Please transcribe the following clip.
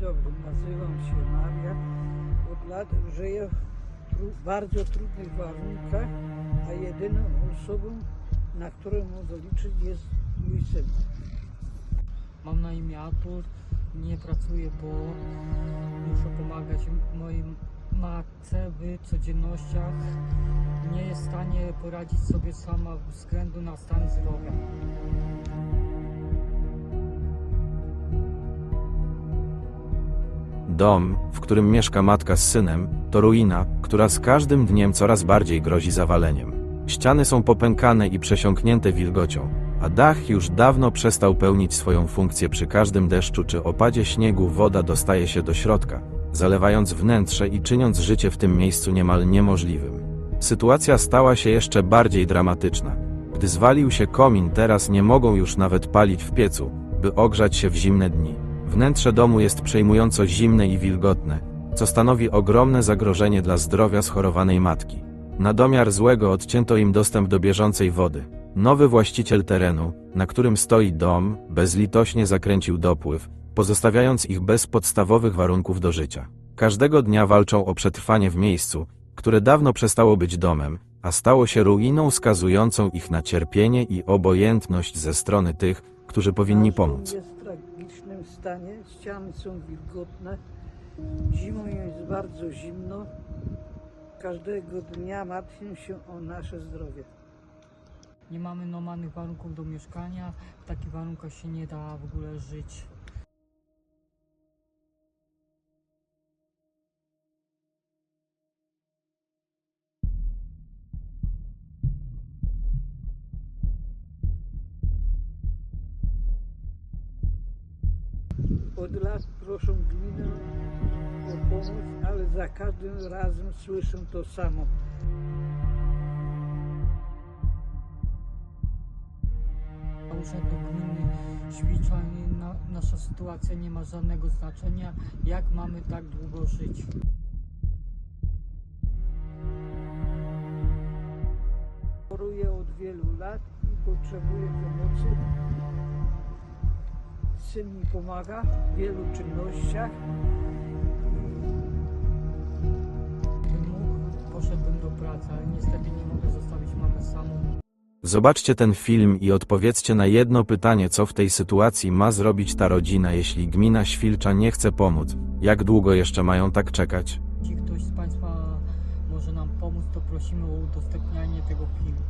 dobry, nazywam się Maria. Od lat żyję w bardzo trudnych warunkach, a jedyną osobą, na którą mogę liczyć jest mój syn. Mam na imię Artur, nie pracuję, bo muszę pomagać mojej matce w codziennościach. Nie jest w stanie poradzić sobie sama ze względu na stan zdrowia. Dom, w którym mieszka matka z synem, to ruina, która z każdym dniem coraz bardziej grozi zawaleniem. Ściany są popękane i przesiąknięte wilgocią, a dach już dawno przestał pełnić swoją funkcję przy każdym deszczu czy opadzie śniegu woda dostaje się do środka, zalewając wnętrze i czyniąc życie w tym miejscu niemal niemożliwym. Sytuacja stała się jeszcze bardziej dramatyczna. Gdy zwalił się komin, teraz nie mogą już nawet palić w piecu, by ogrzać się w zimne dni. Wnętrze domu jest przejmująco zimne i wilgotne, co stanowi ogromne zagrożenie dla zdrowia schorowanej matki. Na domiar złego odcięto im dostęp do bieżącej wody. Nowy właściciel terenu, na którym stoi dom, bezlitośnie zakręcił dopływ, pozostawiając ich bez podstawowych warunków do życia. Każdego dnia walczą o przetrwanie w miejscu, które dawno przestało być domem, a stało się ruiną skazującą ich na cierpienie i obojętność ze strony tych, którzy powinni pomóc. Tragicznym stanie, ściany są wilgotne, zimą jest bardzo zimno. Każdego dnia martwię się o nasze zdrowie. Nie mamy normalnych warunków do mieszkania, w takich warunkach się nie da w ogóle żyć. Od lat proszę gminę o pomoc, ale za każdym razem słyszę to samo. Urzędu Gminy Świcza i na, nasza sytuacja nie ma żadnego znaczenia, jak mamy tak długo żyć. Choruję od wielu lat i potrzebuję pomocy. Syn mi pomaga w wielu czynnościach. Poszedłbym do pracy, ale niestety nie mogę zostawić mamy samą. Zobaczcie ten film i odpowiedzcie na jedno pytanie, co w tej sytuacji ma zrobić ta rodzina, jeśli gmina Świlcza nie chce pomóc. Jak długo jeszcze mają tak czekać? Jeśli ktoś z Państwa może nam pomóc, to prosimy o udostępnianie tego filmu.